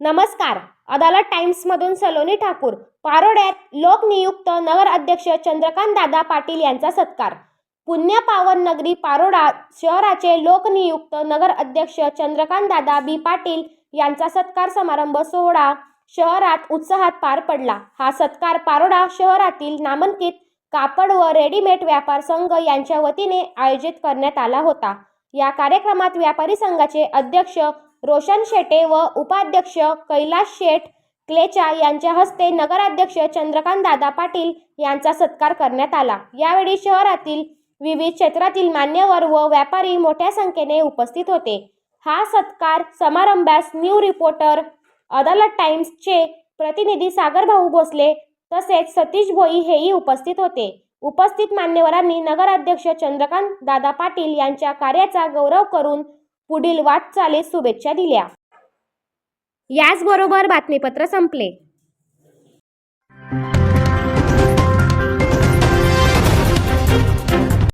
नमस्कार. अदालत टाइम्समधून सलोनी ठाकूर पारोड्यात लोकनियुक्त नगर अध्यक्ष चंद्रकांत दादा पाटील यांचा सत्कार. पुण्य पावन नगरी पारोडा शहराचे लोकनियुक्त नगर अध्यक्ष चंद्रकांत दादा बी पाटील यांचा सत्कार समारंभ सोहळा शहरात उत्साहात पार पडला. हा सत्कार पारोडा शहरातील नामांकित कापड व रेडीमेड व्यापार संघ यांच्या वतीने आयोजित करण्यात आला होता. या कार्यक्रमात व्यापारी संघाचे अध्यक्ष रोशन शेटे व उपाध्यक्ष कैलास शेठ क्लेचा यांच्या हस्ते नगराध्यक्ष चंद्रकांत दादा पाटील यांचा सत्कार करण्यात आला. यावेळी शहरातील विविध क्षेत्रातील मान्यवर व व्यापारी मोठ्या संख्येने उपस्थित होते. हा सत्कार समारंभास न्यू रिपोर्टर अदालत टाइम्सचे प्रतिनिधी सागरभाऊ भोसले तसेच सतीश भोई हेही उपस्थित होते. उपस्थित मान्यवरांनी नगराध्यक्ष चंद्रकांत दादा पाटील यांच्या कार्याचा गौरव करून पुढील वाटचालीस शुभेच्छा दिल्या. याचबरोबर बातमीपत्र संपले.